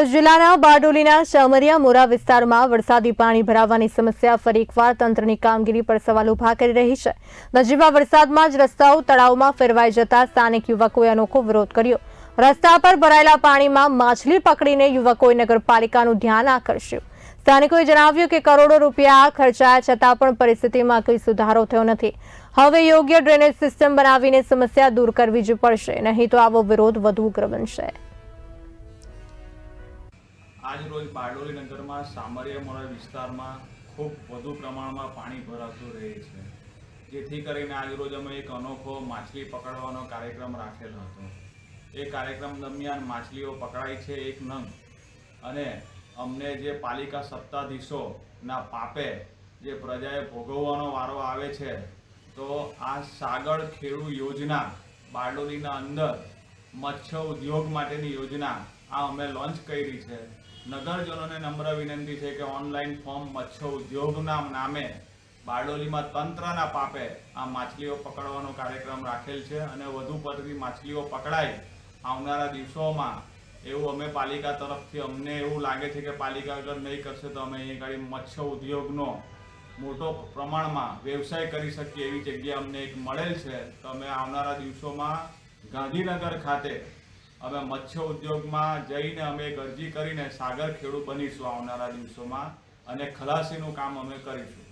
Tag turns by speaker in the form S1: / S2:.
S1: સુરત જિલ્લાના બારડોલીના ચામરિયા મોરા વિસ્તારમાં વરસાદી પાણી ભરાવાની સમસ્યા ફરી એકવાર તંત્રની કામગીરી પર સવાલ ઊભા કરી રહી છે. નજીવા વરસાદમાં જ રસ્તાઓ તળાવમાં ફેરવાઈ જતા સ્થાનિક યુવકોએ અનોખો વિરોધ કર્યો. રસ્તા પર ભરાયેલા પાણીમાં માછલી પકડીને યુવકોએ નગરપાલિકાનું ધ્યાન આકર્ષ્યું. સ્થાનિકોએ જણાવ્યું કે કરોડો રૂપિયા ખર્ચાયા છતાં પણ પરિસ્થિતિમાં કોઈ સુધારો થયો નથી. હવે યોગ્ય ડ્રેનેજ સિસ્ટમ બનાવીને સમસ્યા દૂર કરવી જ પડશે, નહીં તો આવો વિરોધ વધુ ઉગ્ર બનશે.
S2: આજ રોજ બારડોલી નગરમાં સામરિયામોરા વિસ્તારમાં ખૂબ વધુ પ્રમાણમાં પાણી ભરાતું રહે છે. જેથી કરીને આજ રોજ અમે એક અનોખો માછલી પકડવાનો કાર્યક્રમ રાખેલો હતો. એ કાર્યક્રમ દરમિયાન માછલીઓ પકડાઈ છે એક નંગ અને અમને જે પાલિકા સત્તાધીશોના પાપે જે પ્રજાએ ભોગવવાનો વારો આવે છે, તો આ સાગર ખેડૂ યોજના બારડોલીના અંદર મત્સ્ય ઉદ્યોગ માટેની યોજના આ અમે લોન્ચ કરી છે. નગરજનોને નમ્ર વિનંતી છે કે ઓનલાઈન ફોર્મ મત્સ્ય ઉદ્યોગના નામે બારડોલીમાં તંત્રના પાપે આ માછલીઓ પકડવાનો કાર્યક્રમ રાખેલ છે અને વધુ પડતી માછલીઓ પકડાય આવનારા દિવસોમાં એવું અમે પાલિકા તરફથી અમને એવું લાગે છે કે પાલિકા અગર નહીં કરશે તો અમે અહીં આગળ મત્સ્ય ઉદ્યોગનો મોટો પ્રમાણમાં વ્યવસાય કરી શકીએ એવી જગ્યા અમને એક મળેલ છે. તો અમે આવનારા દિવસોમાં ગાંધીનગર ખાતે અમે મત્સ્ય ઉદ્યોગમાં જઈને અમે એક અરજી કરીને સાગર ખેડૂત બનીશું આવનારા દિવસોમાં અને ખલાસીનું કામ અમે કરીશું.